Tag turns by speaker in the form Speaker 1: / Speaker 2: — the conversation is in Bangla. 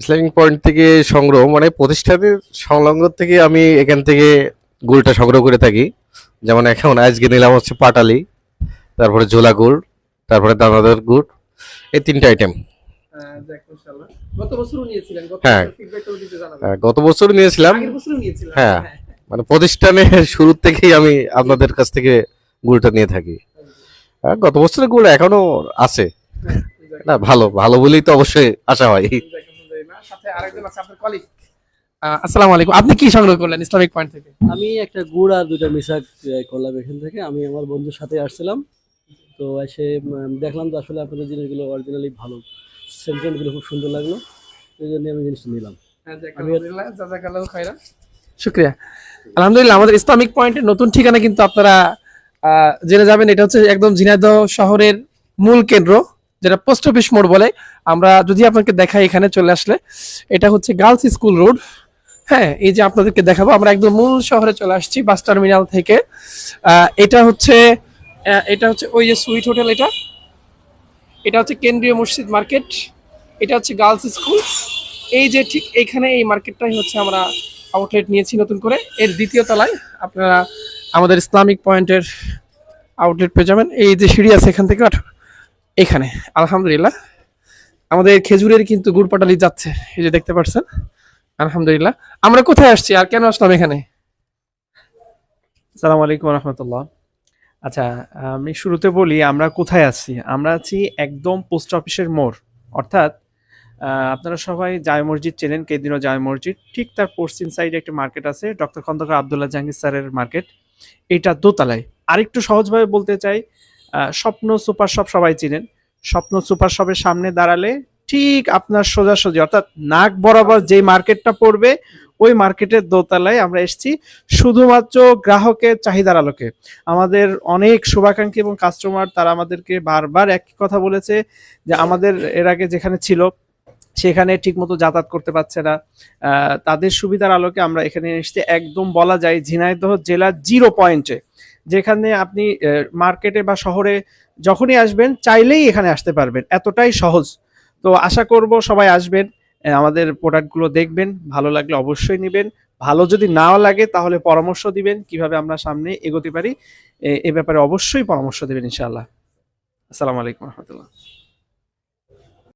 Speaker 1: ইসলামিক পয়েন্ট থেকে সংগ্রহ মানে প্রতিষ্ঠানের সংলগ্ন থেকে আমি এখান থেকে গুড়টা সংগ্রহ করে থাকি। যেমন এখন আজকে নিলাম হচ্ছে পাটালি তারপরে ঝোলা গুড় তারপরে দানাদার গুড় এই তিনটা আইটেম হ্যাঁ।
Speaker 2: বছর ফিডব্যাকটাও দিতে জানাবেন
Speaker 1: গত বছর নিয়েছিলাম।
Speaker 2: নিয়েছিলেন
Speaker 1: হ্যাঁ। মানে প্রতিষ্ঠানের শুরু থেকেই আমি আপনাদের কাছ থেকে গুড়টা নিয়ে থাকি। হ্যাঁ, গত বছরের গুড় এখনও আছে।
Speaker 2: হ্যাঁ,
Speaker 1: না ভালো ভালো বলেই তো অবশ্যই আশা হয়।
Speaker 2: সাথে আরেকজন আছে আপনার কলিগ আসসালামু আলাইকুম। আপনি কি সংগ্রহ করলেন ইসলামিক পয়েন্ট থেকে?
Speaker 3: আমি একটা গুড় আর দুটা মিশাক করলাম এখান থেকে। আমি আমার বন্ধুর সাথে আসছিলাম। তো এসে দেখলাম তো আসলে আপনাদের জিনিসগুলো অরিজিনালি ভালো। সেন্টেন্টগুলো খুব সুন্দর লাগল। এই জন্য আমি জিনিসটা নিলাম।
Speaker 2: হ্যাঁ। শুক্রিয়া। আলহামদুলিল্লাহ আমাদের ইসলামিক পয়েন্টের নতুন ঠিকানা কিন্তু আপনারা আহ, জেনে যাবেন। এটা হচ্ছে একদম ঝিনাইদহ শহরের মূল কেন্দ্র। যেটা পোস্ট অফিস মোড় বলে, আমরা যদি আপনাকে দেখাই এখানে চলে আসলে, এটা হচ্ছে গার্লস স্কুল রোড হ্যাঁ এই যে আপনাদেরকে দেখাবো, আমরা একদম মূল শহরে চলে আসছি বাস টার্মিনাল থেকে। এটা হচ্ছে এটা হচ্ছে ওই যে সুইট হোটেল এটা। এটা হচ্ছে কেন্দ্রীয় মসজিদ মার্কেট এটা হচ্ছে গার্লস স্কুল এই যে ঠিক এইখানে এই মার্কেটটাই হচ্ছে আমরা আউটলেট নিয়েছি নতুন করে। এর দ্বিতীয় তলায় আপনারা আমাদের ইসলামিক পয়েন্টের আউটলেট পেয়ে যাবেন। এই যে সিঁড়ি আছে এখান থেকে এখানে, আলহামদুলিল্লাহ। আমাদের খেজুরের কিন্তু গুড় পাটালি যাচ্ছে, এই যে দেখতে পাচ্ছেন আলহামদুলিল্লাহ। আমরা কোথায় আসছি আর কেন আসলাম এখানে?
Speaker 4: সালাম আলাইকুম রহমতুল্লাহ। আচ্ছা আমি শুরুতে বলি আমরা কোথায় আছি? আমরা আছি একদম পোস্ট অফিসের মোড়। অর্থাৎ আপনারা সবাই জায় মসজিদ চেনেন কেদিনও জায় মসজিদ। ঠিক তার পশ্চিম সাইডে একটা মার্কেট আছে, ডক্টর খন্দকার আবদুল্লাহ জাহাঙ্গীর স্যারের মার্কেট এটা দোতলায়। আরেকটু সহজভাবে বলতে চাই স্বপ্ন সুপার শপ সবাই চিনেন। স্বপ্ন সুপার শপের সামনে দাঁড়ালে ঠিক আপনার সোজাসুজি, অর্থাৎ নাক বরাবর যে মার্কেটটা পড়বে, ওই মার্কেটের দোতলায় আমরা এসেছি। শুধুমাত্র গ্রাহকের চাহিদার আলোকে। আমাদের অনেক শুভাকাঙ্ক্ষী এবং কাস্টমার তারা আমাদেরকে বারবার একই কথা বলেছে যে আমাদের এর আগে যেখানে ছিল, সেখানে ঠিকমতো যাতায়াত করতে পারছে না। তাদের সুবিধার আলোকে আমরা এখানে এসেছি। একদম বলা যায় ঝিনাইদহ জেলার জিরো পয়েন্টে। যেখানে আপনি মার্কেটে বা শহরে যখনই আসবেন, চাইলেই এখানে আসতে পারবেন। এতটাই সহজ। তো আশা করব সবাই আসবেন আমাদের প্রোডাক্টগুলো দেখবেন, ভালো লাগলে অবশ্যই নেবেন। ভালো যদি নাও লাগে, তাহলে পরামর্শ দিবেন, কীভাবে আমরা সামনে এগোতে পারি। এ- ব্যাপারে অবশ্যই পরামর্শ দেবেন, ইনশাআল্লাহ। আসসালামু আলাইকুম রহমতুল্লাহ।